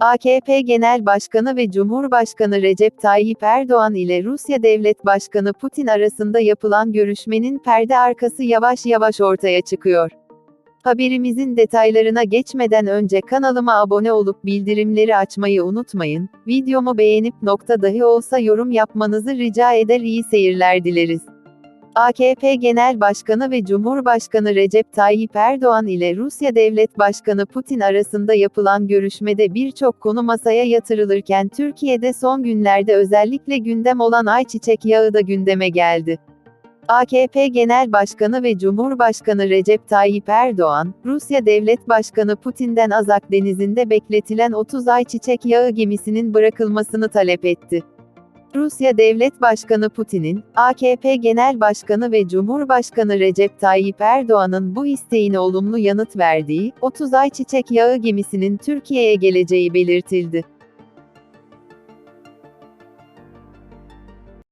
AKP Genel Başkanı ve Cumhurbaşkanı Recep Tayyip Erdoğan ile Rusya Devlet Başkanı Putin arasında yapılan görüşmenin perde arkası yavaş yavaş ortaya çıkıyor. Haberimizin detaylarına geçmeden önce kanalıma abone olup bildirimleri açmayı unutmayın. Videomu beğenip nokta dahi olsa yorum yapmanızı rica eder iyi seyirler dileriz. AKP Genel Başkanı ve Cumhurbaşkanı Recep Tayyip Erdoğan ile Rusya Devlet Başkanı Putin arasında yapılan görüşmede birçok konu masaya yatırılırken Türkiye'de son günlerde özellikle gündem olan ayçiçek yağı da gündeme geldi. AKP Genel Başkanı ve Cumhurbaşkanı Recep Tayyip Erdoğan, Rusya Devlet Başkanı Putin'den Azak Denizi'nde bekletilen 30 ayçiçek yağı gemisinin bırakılmasını talep etti. Rusya Devlet Başkanı Putin'in, AKP Genel Başkanı ve Cumhurbaşkanı Recep Tayyip Erdoğan'ın bu isteğine olumlu yanıt verdiği, 30 ayçiçek yağı gemisinin Türkiye'ye geleceği belirtildi.